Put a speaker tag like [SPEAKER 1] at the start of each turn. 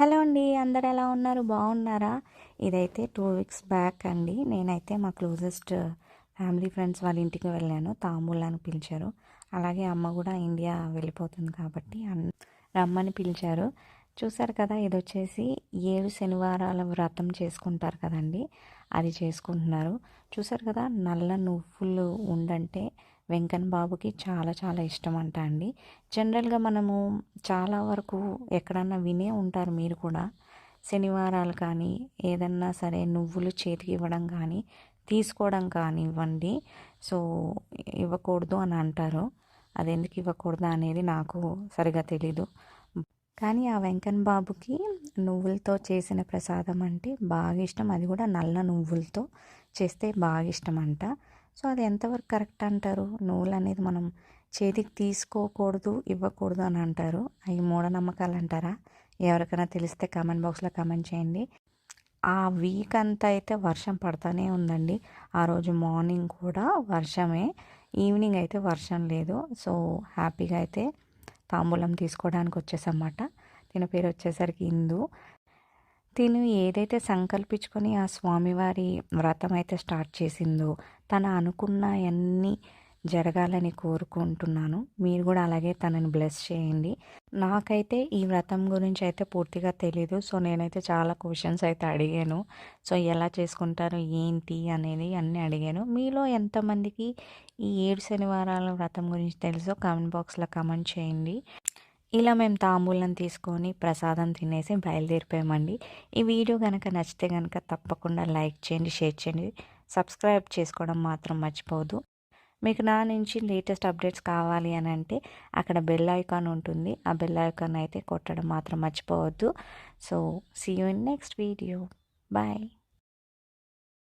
[SPEAKER 1] hello అండి అందరు ఎలా ఉన్నారు బాగున్నారా ఇదైతే టూ వీక్స్ బ్యాక్ అండి నేనైతే మా క్లోజెస్ట్ ఫ్యామిలీ ఫ్రెండ్స్ వాళ్ళ ఇంటికి వెళ్ళాను తాంబూలాను పిలిచారు అలాగే అమ్మ కూడా ఇండియా వెళ్ళిపోతుంది కాబట్టి రమ్మని పిలిచారు చూసారు కదా ఇది వచ్చేసి ఏడు శనివారాల వ్రతం చేసుకుంటారు కదండి అది చేసుకుంటున్నారు చూసారు కదా నల్ల నువ్వులు ఉండంటే వెంకన్ బాబుకి చాలా చాలా ఇష్టం అంట అండి జనరల్గా మనము చాలా వరకు ఎక్కడన్నా వినే ఉంటారు మీరు కూడా శనివారాలు కానీ ఏదన్నా సరే నువ్వులు చేతికి ఇవ్వడం కానీ తీసుకోవడం కానివ్వండి సో ఇవ్వకూడదు అని అంటారు అదెందుకు ఇవ్వకూడదు అనేది నాకు సరిగా తెలీదు కానీ ఆ వెంకన్ బాబుకి నువ్వులతో చేసిన ప్రసాదం అంటే బాగా ఇష్టం అది కూడా నల్ల నువ్వులతో చేస్తే బాగా ఇష్టం అంట సో అది ఎంతవరకు కరెక్ట్ అంటారు నూలు అనేది మనం చేతికి తీసుకోకూడదు ఇవ్వకూడదు అని అంటారు అవి మూఢనమ్మకాలు అంటారా ఎవరికైనా తెలిస్తే కామెంట్ బాక్స్లో కామెంట్ చేయండి ఆ వీక్ అంతా అయితే వర్షం పడతానే ఉందండి ఆ రోజు మార్నింగ్ కూడా వర్షమే ఈవినింగ్ అయితే వర్షం లేదు సో హ్యాపీగా అయితే తాంబూలం తీసుకోవడానికి వచ్చేసన్నమాట తిన పేరు వచ్చేసరికి ఇందు తిను ఏదైతే సంకల్పించుకొని ఆ స్వామివారి వ్రతం అయితే స్టార్ట్ చేసిందో తను అన్నీ జరగాలని కోరుకుంటున్నాను మీరు కూడా అలాగే తనని బ్లెస్ చేయండి నాకైతే ఈ వ్రతం గురించి అయితే పూర్తిగా తెలీదు సో నేనైతే చాలా క్వశ్చన్స్ అయితే అడిగాను సో ఎలా చేసుకుంటారు ఏంటి అనేది అన్నీ అడిగాను మీలో ఎంతమందికి ఈ ఏడు శనివారాల వ్రతం గురించి తెలుసో కామెంట్ బాక్స్లో కామెంట్ చేయండి ఇలా మేము తాంబూలం తీసుకొని ప్రసాదం తినేసి బయలుదేరిపోయామండి ఈ వీడియో కనుక నచ్చితే కనుక తప్పకుండా లైక్ చేయండి షేర్ చేయండి సబ్స్క్రైబ్ చేసుకోవడం మాత్రం మర్చిపోవద్దు మీకు నా నుంచి లేటెస్ట్ అప్డేట్స్ కావాలి అని అంటే అక్కడ బెల్ ఐకాన్ ఉంటుంది ఆ బెల్ ఐకాన్ అయితే కొట్టడం మాత్రం మర్చిపోవద్దు so see you in next video bye